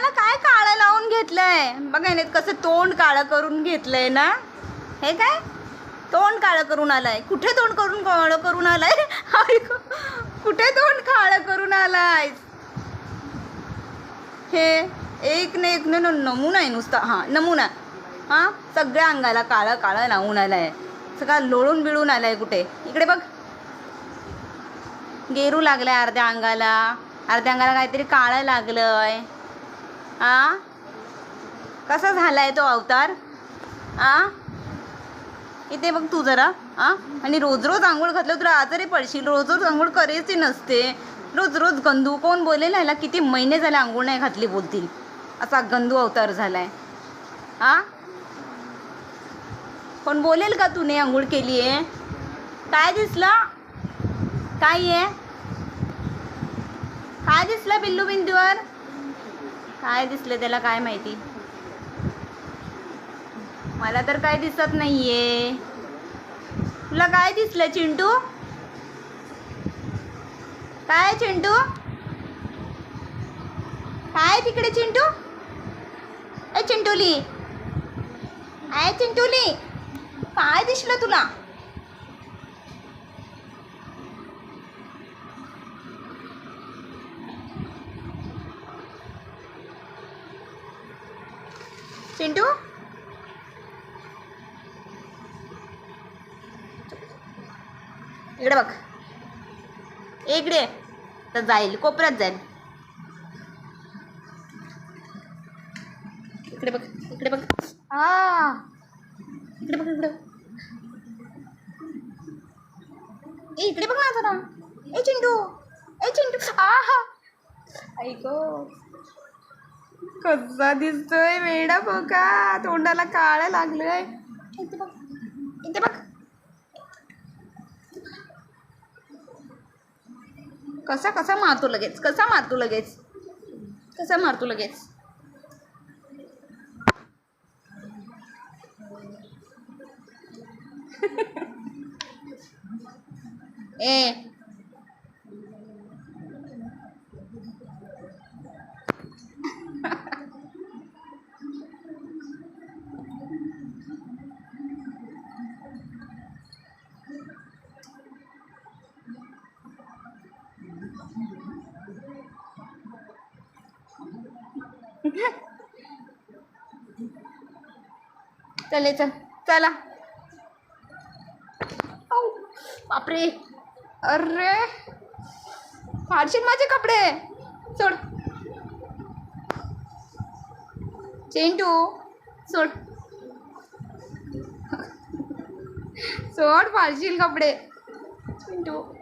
अंगाला काय काळं लावून घेतलंय? बघा ना कसं तोंड काळं करून घेतलंय ना? हे काय? तोंड काळं करून आलाय. कुठे तोंड करून काळं करून आलाय? कुठे तोंड काळं करून आलाय? हे एक न एक न नमुना आहे नुसता. हां नमुना. हां सगळ्या अंगाला काळं काळं लावून आलाय. सगळा लोळून बिळून आलाय कुठे? इकडे बघ. गेरू लागलाय अर्ध्या अंगाला. अर्ध्या अंगाला काहीतरी काळं लागलंय. आ? कसा झाला आहे तो अवतार? आ? इथे बघ तू जरा. आ? आणि रोज रोज आंघोळ घातलं तर आजारी पडशील. रोज रोज आंघोळ करायची नसते. रोज रोज गंदू कोण बोलेल ह्याला किती महिने झाले आंघोळ नाही घातली बोलतील. असा गंदू अवतार झाला आहे आ? कोण बोलेल का तूने आंघोळ केली आहे? काय दिसलं? काय आहे? काय दिसलं बिल्लू बिंदूवर? काय दिसलं त्याला काय माहिती? मला तर काय दिसत नाहीये. तुला काय दिसलं चिंटू? काय चिंटू? काय तिकडे चिंटू? ए चिंटुली. आहे चिंटुली. काय दिसलं तुला? चिंटू इकडे बघ. इकडे. तर जाईल कोपऱ्यात जाईल. इकडे बघ इकडे बघ. आ. इकडे बघ इकडे ए इकडे बघ ना जरा ए चिंटू. ए चिंटू. आहा. हा ऐको कसा दिसतोय वेडा बघा तोंडाला काळं लागलंय. इथे बघ. इथे बघ. कसा कसा मारतो लगेच? कसा मारतो लगेच? कसा मारतो लगेच? ए चले चल चला. बापरे. अरे. फाडशील माझे कपडे. सोड. चेंटू सोड. सोड फाडशील कपडे. चिंटू